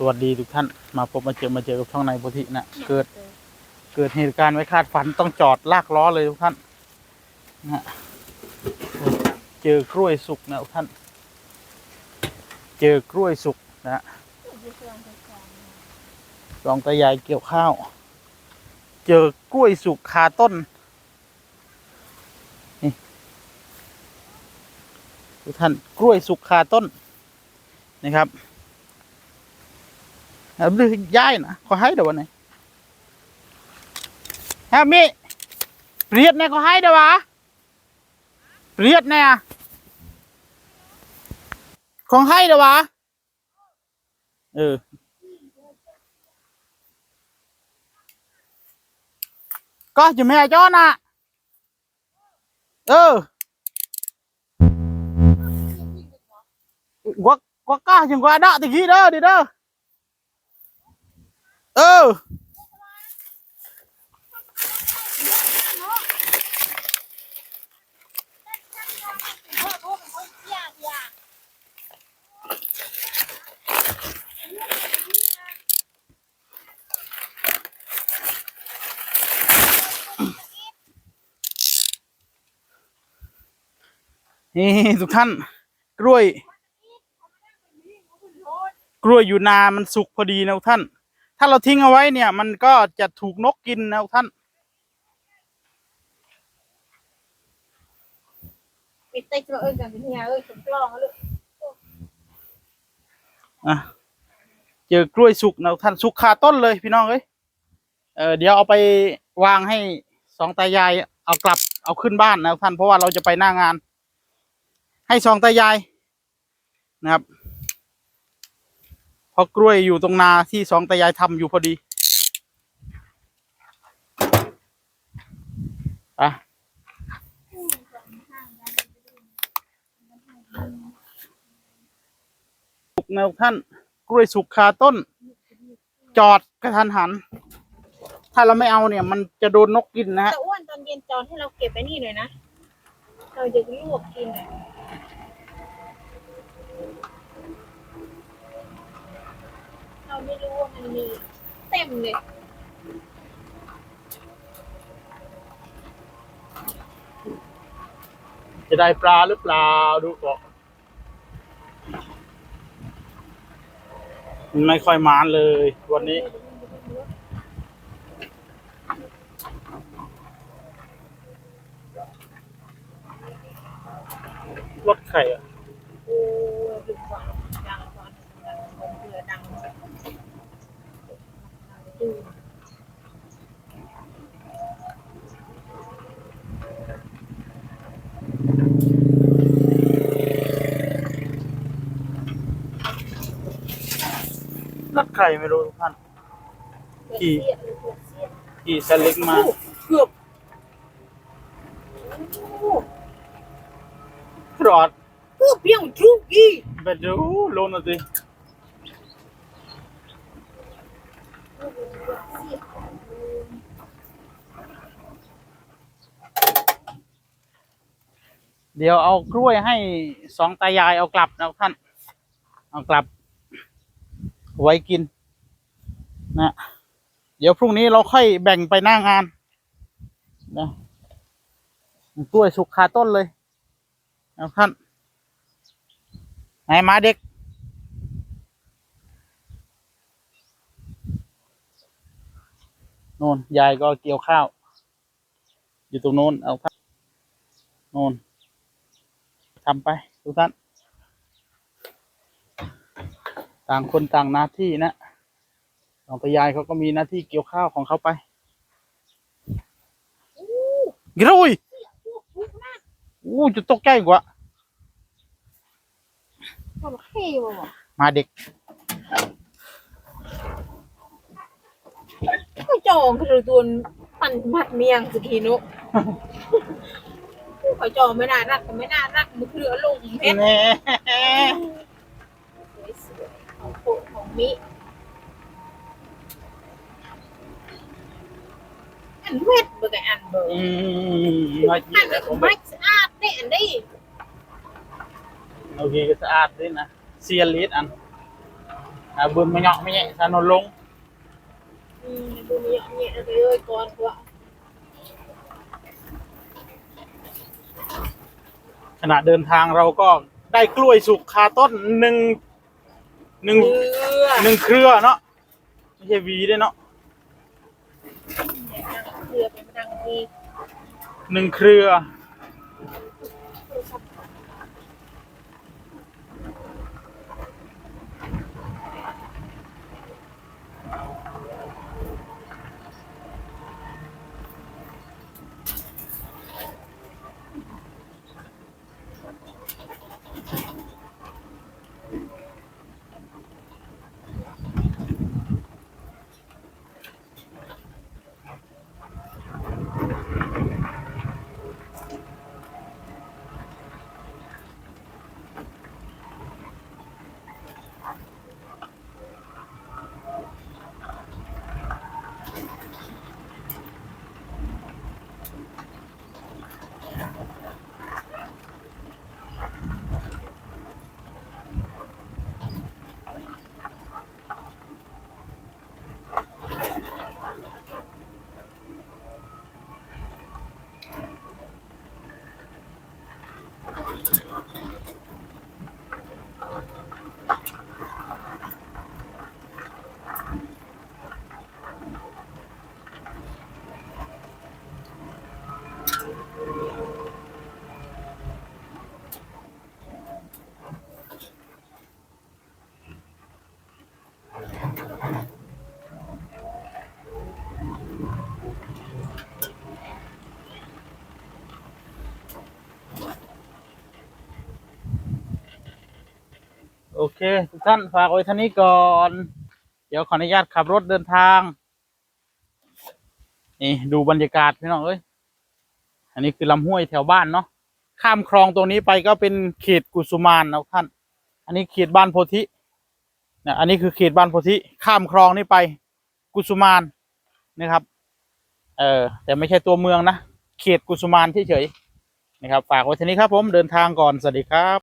สวัสดีทุกท่านมาพบมาเจอมาเจอกับช่องในโพธินะเกิดเกิดเหตุการณ์ไม่คาดฝันต้องจอดลากล้อเลยทุกท่านนะฮะเจอกล้วยสุกนะทุกท่าน เจอกล้วยสุกนะฮะลองตายายเกี่ยวข้าว เจอกล้วยสุกคาต้นนี่ทุกท่านกล้วยสุกคาต้นนะครับ แล้วดื้อย่ายนะขอให้เดี๋ยววันไหนฮะมิเปรียดเนี่ยขอให้เดี๋ยววะเปรียดเนี่ยของให้เดี๋ยววะเออก็จะไม่จ้อน่ะเออกว่ากว่าก้าจังกว่าดะตะกี้เด้อดิเด้อ เออนี่ทุกท่าน กล้วย กล้วยอยู่นา มันสุกพอดีนะทุกท่าน ถ้าเราทิ้งเอาไว้เนี่ย มันก็จะถูกนกกินนะทุกท่านปิดเต็กเราเอิ้นกันเป็นเฮียเอ้ยผมกล้องแล้วลูกอะเจอกล้วยสุกนะทุกท่านสุกคาต้นเลยพี่น้องเอ้ยเออเดี๋ยวเอาไปวางให้สองตายาย เอากลับเอาขึ้นบ้านนะทุกท่านเพราะว่าเราจะไปหน้างาน ให้สองตายายนะครับ เพราะกล้วยอยู่ตรงนาที่สองตายายทำอยู่พอดีอะสุกแนะทุกท่าน กล้วยสุกคาต้น จอดกระทันหัน ถ้าเราไม่เอาเนี่ย มันจะโดนนกกินนะฮะ แต่อ้วนตอนเย็นจอนให้เราเก็บไว้นี่หน่อยนะ เราจะลวกกินอะ เราไม่รู้ว่ามันมี เต็มเลย จะได้ปลาหรือเปล่าดูก่อนมันไม่ค่อยมานเลย วันนี้ รถไข่อะ โอ้ยดึกกว่าดังกว่าดังกว่าเรือดังดู รถไข่ไม่รู้ทุกท่านขี่เสียเสียเสียขี่สลิงมาเกือบโอ้รอดเกือบเพียงทุกอีไปดูลงหน่อยสิเดี๋ยวเอากล้วยให้สองตายายเอากลับนะท่าน เอากลับ ไว้กิน นะ เดี๋ยวพรุ่งนี้เราค่อยแบ่งไปหน้างาน นะกล้วยสุกคาต้นเลยนะท่านไหนมาเด็ก โน่นยายก็เกี่ยวข้าว อยู่ตรงโน้นเอาครับโน่นทำไปทุกท่าน ต่างคนต่างหน้าที่นะสองตายายเขาก็มีหน้าที่เกี่ยวข้าวของเขาไปกระโดยอู้จะตกใจกว่าโอเคว่ะมาเด็กก็จองคือตัวปั่นมัดเมียงสกีนุเขาจองไม่น่ารักก็ไม่น่ารักมันคืออารมณ์เพชร แน่ สวยๆของโปรดของ มิอันเม็ดเบอร์กับอันเบอร์อืมมาอันนี้ไม่สะอาดเนี่ยอันนี้โอเคก็สะอาดด้วยนะเซียนลิสอันอ่าบุญมาเหาะไม่แย่ถนนลงอืมดูมีเนี่ยอะไรเอ้ยก่อนว่าขณะเดินทางเราก็ได้กล้วยสุกคาต้นหนึ่งหนึ่งเรือ หนึ่งเครือเนาะไม่ใช่หวีด้วยเนาะเรือเป็นดังทีหนึ่งเครือ โอเค ทุกท่าน ฝากไว้ท่านี้ก่อน เดี๋ยวขออนุญาตขับรถเดินทาง นี่ ดูบรรยากาศพี่น้องเอ้ย อันนี้คือลำห้วยแถวบ้านเนาะ ข้ามคลองตรงนี้ไปก็เป็นเขตกุสุมานนะท่าน อันนี้เขตบ้านโพธิ นะอันนี้คือเขตบ้านโพธิข้ามคลองนี่ไปกุสุมานนะครับ เออแต่ไม่ใช่ตัวเมืองนะ เขตกุสุมานเฉยๆนะครับ ฝากไว้ท่นี้ครับผมเดินทางก่อน สวัสดีครับ